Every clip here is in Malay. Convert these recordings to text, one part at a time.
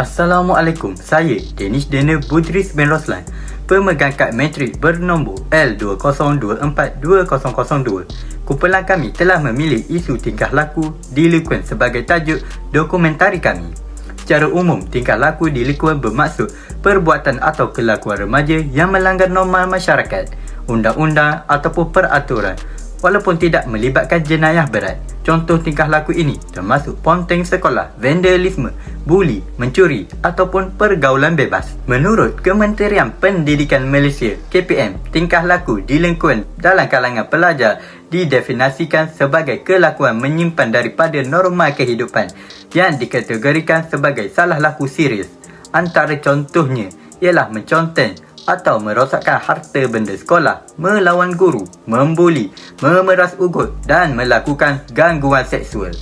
Assalamualaikum, saya Danish Dana Budris bin Roslan Pemegang kad matrik bernombor L202420002 Kumpulan kami telah memilih isu tingkah laku lingkungan sebagai tajuk dokumentari kami. Secara umum, tingkah laku lingkungan bermaksud perbuatan atau kelakuan remaja yang melanggar norma masyarakat, undang-undang ataupun peraturan walaupun tidak melibatkan jenayah berat. Contoh tingkah laku ini termasuk ponteng sekolah, vandalisme, buli, mencuri ataupun pergaulan bebas. Menurut Kementerian Pendidikan Malaysia KPM, tingkah laku di lingkungan dalam kalangan pelajar didefinisikan sebagai kelakuan menyimpan daripada norma kehidupan yang dikategorikan sebagai salah laku serius. Antara contohnya ialah menconteng, atau merosakkan harta benda sekolah, melawan guru, membuli, memeras ugut dan melakukan gangguan seksual.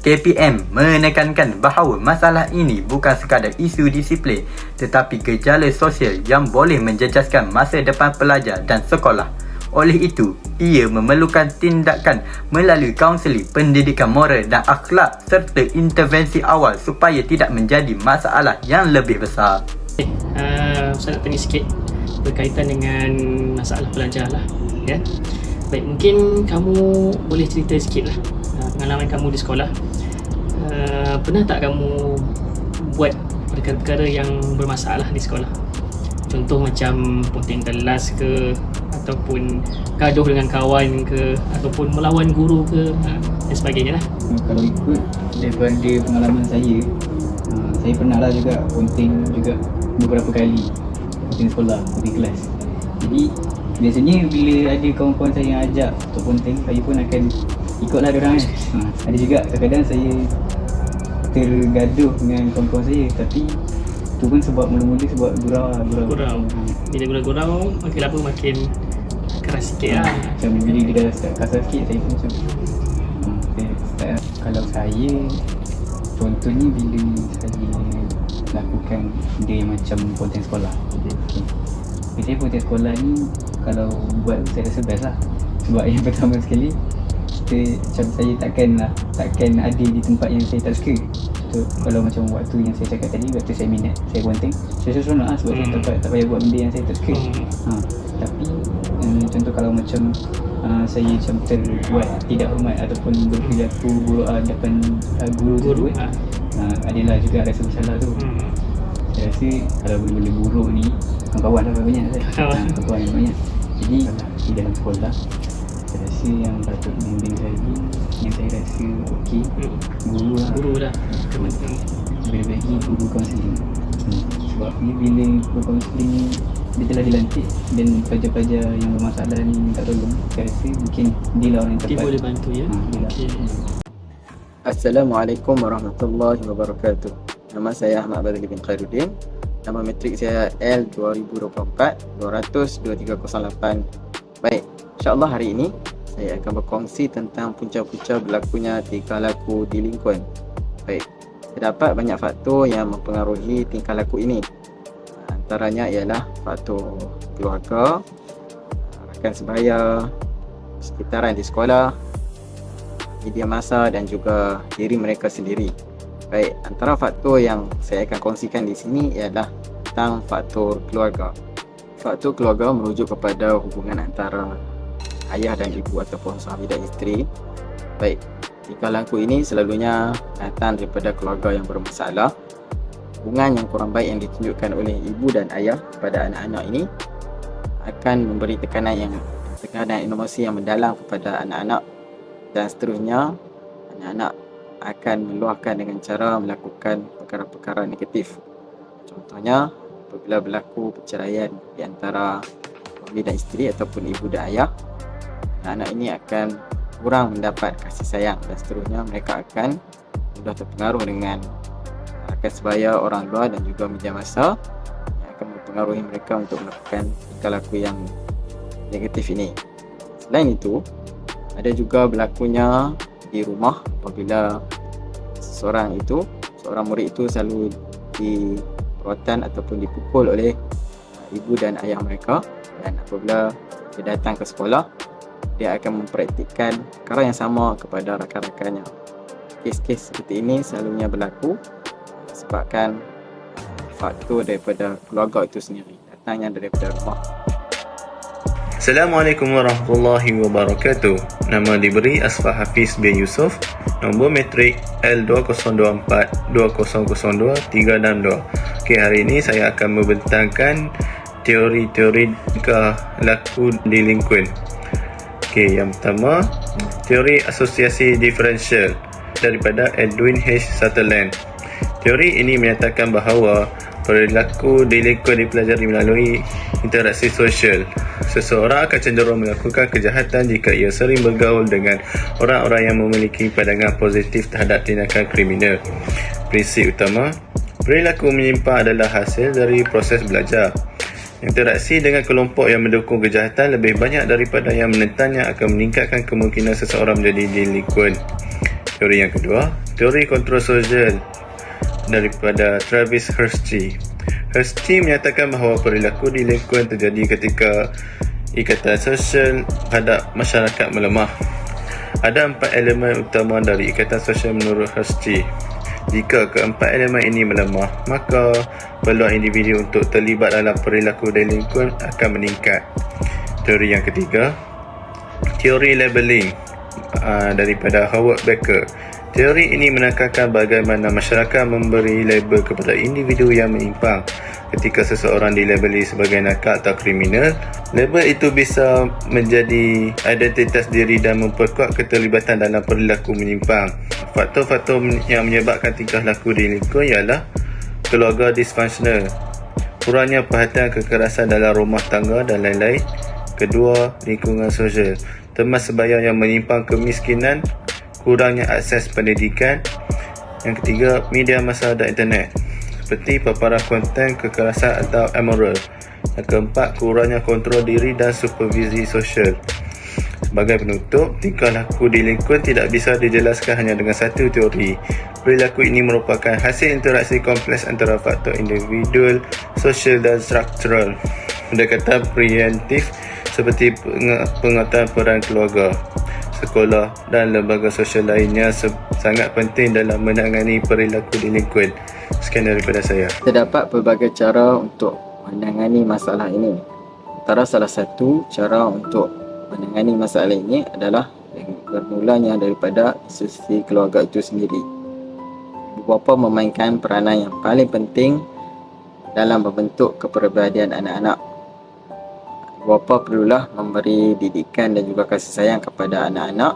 KPM menekankan bahawa masalah ini bukan sekadar isu disiplin tetapi gejala sosial yang boleh menjejaskan masa depan pelajar dan sekolah. Oleh itu, ia memerlukan tindakan melalui kaunseling pendidikan moral dan akhlak serta intervensi awal supaya tidak menjadi masalah yang lebih besar. Uh, nak tanya sikit berkaitan dengan masalah pelajar lah ya. Baik, mungkin kamu boleh cerita sikit lah uh, pengalaman kamu di sekolah uh, Pernah tak kamu buat perkara-perkara yang bermasalah di sekolah? Contoh macam ponteng telas ke Ataupun gaduh dengan kawan ke Ataupun melawan guru ke uh, Dan sebagainya lah Kalau ikut daripada pengalaman saya Saya pernah lah juga ponteng juga beberapa kali Ponteng sekolah, ponteng kelas. Jadi biasanya bila ada kawan-kawan saya yang ajak untuk ponteng Saya pun akan ikutlah diorang kan. Uh, Ada juga kadang-kadang saya tergaduh dengan kawan-kawan saya Tapi tu pun sebab mula-mula sebab gurau lah gurau. Gurau. Bila gurau-gurau makin lama makin keras sikit lah. Macam bila dia dah start kasar sikit saya pun macam hmm, saya start, Kalau saya Contohnya bila saya lakukan dia macam ponteng sekolah okay. Biasanya ponteng sekolah ni Kalau buat saya rasa best lah Sebab yang pertama sekali kita, Macam saya takkan lah Takkan ada di tempat yang saya tak suka so, Kalau macam waktu yang saya cakap tadi Waktu saya minat saya ponteng Saya rasa seronok lah sebab hmm. saya tak, tak payah buat benda yang saya tak suka Hmm. ha, Tapi um, contoh kalau macam uh, saya macam terbuat tidak hormat ataupun berperilaku buruk uh, depan uh, guru, Guru tersebut ah. uh, adalah juga rasa bersalah tu hmm. Saya rasa kalau benda-benda buruk ni kawan-kawan lah banyak saya Kawan. Ah, kawan yang banyak jadi di dalam sekolah saya rasa yang patut bimbing saya ni yang saya rasa okey Hmm. guru lah Guru dah lebih lagi guru kaunseling hmm. sebab ni bila guru kaunseling ni dia telah dilantik dan pelajar-pelajar yang bermasalah ni minta tolong saya rasa mungkin dia lah orang yang Dia tepat boleh bantu ya Hmm, dia lah. Okey. Assalamualaikum warahmatullahi wabarakatuh. Nama saya Ahmad Badali bin Khairuddin. Nama matrik saya L2024-200-2308. Baik, insyaAllah hari ini saya akan berkongsi tentang punca-punca berlakunya tingkah laku di lingkungan. Baik, terdapat banyak faktor yang mempengaruhi tingkah laku ini. Antaranya ialah faktor keluarga, rakan sebaya, sekitaran di sekolah, media masa dan juga diri mereka sendiri. Baik, antara faktor yang saya akan kongsikan di sini ialah tentang faktor keluarga. Faktor keluarga merujuk kepada hubungan antara ayah dan ibu ataupun suami dan isteri. Baik, tingkah laku ini selalunya datang daripada keluarga yang bermasalah. Hubungan yang kurang baik yang ditunjukkan oleh ibu dan ayah kepada anak-anak ini akan memberi tekanan yang tekanan emosi yang mendalam kepada anak-anak dan seterusnya anak-anak akan meluahkan dengan cara melakukan perkara-perkara negatif. Contohnya apabila berlaku perceraian di antara suami dan isteri ataupun ibu dan ayah, anak-anak ini akan kurang mendapat kasih sayang dan seterusnya mereka akan mudah terpengaruh dengan rakan sebaya orang luar dan juga media masa yang akan mempengaruhi mereka untuk melakukan tingkah laku yang negatif ini. Selain itu, ada juga berlakunya di rumah apabila seseorang itu seorang murid itu selalu diperawatan ataupun dipukul oleh uh, ibu dan ayah mereka. Dan apabila dia datang ke sekolah dia akan mempraktikkan perkara yang sama kepada rakan-rakannya. Kes-kes seperti ini selalunya berlaku disebabkan faktor daripada keluarga itu sendiri datangnya daripada rumah Assalamualaikum warahmatullahi wabarakatuh. Nama diberi Asfah Hafiz bin Yusof. Nombor metrik L2024-2002-362. Okey, hari ini saya akan membentangkan teori-teori laku delinquent. Okey, yang pertama, teori asosiasi diferensial daripada Edwin H. Sutherland. Teori ini menyatakan bahawa perilaku delinquent dipelajari melalui interaksi sosial. Seseorang akan cenderung melakukan kejahatan jika ia sering bergaul dengan orang-orang yang memiliki pandangan positif terhadap tindakan kriminal. Prinsip utama, perilaku menyimpang adalah hasil dari proses belajar. Interaksi dengan kelompok yang mendukung kejahatan lebih banyak daripada yang menentangnya akan meningkatkan kemungkinan seseorang menjadi delinquent. Teori yang kedua, teori kontrol sosial daripada Travis Hirschi. Hirschi menyatakan bahawa perilaku delinquent terjadi ketika ikatan sosial terhadap masyarakat melemah. Ada empat elemen utama dari ikatan sosial menurut Hirschi. Jika keempat elemen ini melemah, maka peluang individu untuk terlibat dalam perilaku delinquent akan meningkat. Teori yang ketiga, teori labeling uh, daripada Howard Becker. Teori ini menekankan bagaimana masyarakat memberi label kepada individu yang menyimpang. Ketika seseorang dilabeli sebagai nakal atau kriminal, label itu bisa menjadi identitas diri dan memperkuat keterlibatan dalam perilaku menyimpang. Faktor-faktor yang menyebabkan tingkah laku delinquent ialah keluarga dysfunctional, kurangnya perhatian kekerasan dalam rumah tangga dan lain-lain. Kedua, lingkungan sosial, teman sebaya yang menyimpang kemiskinan, kurangnya akses pendidikan. Yang ketiga, media masa dan internet seperti paparan konten kekerasan atau immoral. Yang keempat, kurangnya kontrol diri dan supervisi sosial. Sebagai penutup, tingkah laku delinquent tidak bisa dijelaskan hanya dengan satu teori. Perilaku ini merupakan hasil interaksi kompleks antara faktor individual, sosial dan struktural. Pendekatan preventif seperti pengetahuan peran keluarga, sekolah dan lembaga sosial lainnya sangat penting dalam menangani perilaku delinquent. Sekian daripada saya. terdapat pelbagai cara untuk menangani masalah ini antara salah satu cara untuk menangani masalah ini adalah bermulanya daripada institusi keluarga itu sendiri ibu bapa memainkan peranan yang paling penting dalam membentuk kepribadian anak-anak bapa perlulah memberi didikan dan juga kasih sayang kepada anak-anak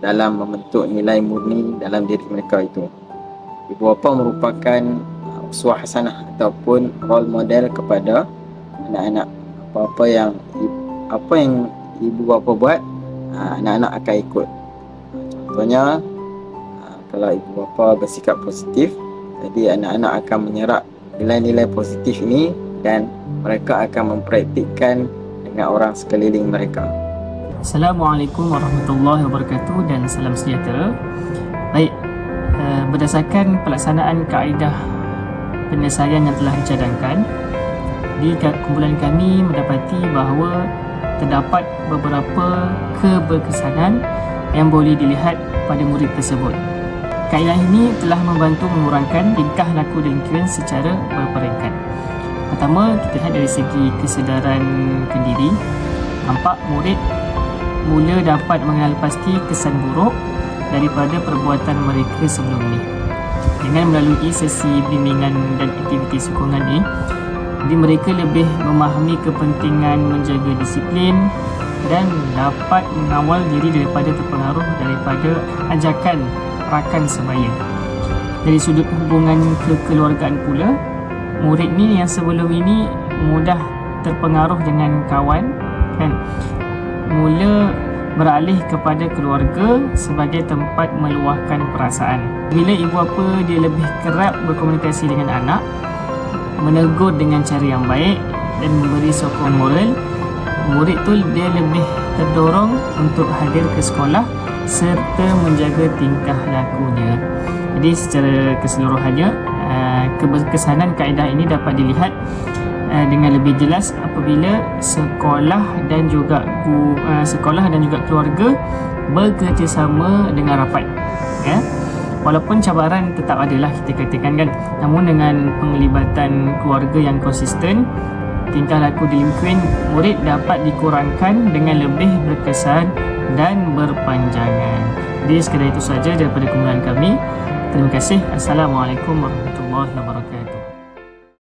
dalam membentuk nilai murni dalam diri mereka itu. Ibu bapa merupakan uh, uswah hasanah ataupun role model kepada anak-anak. Apa-apa yang apa yang ibu bapa buat uh, anak-anak akan ikut. Contohnya uh, kalau ibu bapa bersikap positif jadi anak-anak akan menyerap nilai-nilai positif ini dan mereka akan mempraktikkan dengan orang sekeliling mereka Assalamualaikum warahmatullahi wabarakatuh dan salam sejahtera. Baik, eh, berdasarkan pelaksanaan kaedah penyelesaian yang telah dicadangkan, di kumpulan kami mendapati bahawa terdapat beberapa keberkesanan yang boleh dilihat pada murid tersebut. Kaedah ini telah membantu mengurangkan tingkah laku delinquent secara berperingkat. Pertama, kita lihat dari segi kesedaran kendiri. Nampak murid mula dapat mengenal pasti kesan buruk daripada perbuatan mereka sebelum ini. Dengan melalui sesi bimbingan dan aktiviti sokongan ini, jadi mereka lebih memahami kepentingan menjaga disiplin dan dapat mengawal diri daripada terpengaruh daripada ajakan rakan sebaya. Dari sudut hubungan kekeluargaan pula, murid ni yang sebelum ini mudah terpengaruh dengan kawan kan mula beralih kepada keluarga sebagai tempat meluahkan perasaan. Bila ibu bapa dia lebih kerap berkomunikasi dengan anak, menegur dengan cara yang baik dan memberi sokong moral, murid tu dia lebih terdorong untuk hadir ke sekolah serta menjaga tingkah lakunya. Jadi secara keseluruhannya, uh, keberkesanan kaedah ini dapat dilihat uh, dengan lebih jelas apabila sekolah dan juga uh, sekolah dan juga keluarga bekerjasama dengan rapat. Ya. walaupun cabaran tetap ada lah kita katakan kan namun dengan penglibatan keluarga yang konsisten tingkah laku delinquent murid dapat dikurangkan dengan lebih berkesan dan berpanjangan jadi sekadar itu saja daripada kumpulan kami terima kasih. Assalamualaikum warahmatullahi wabarakatuh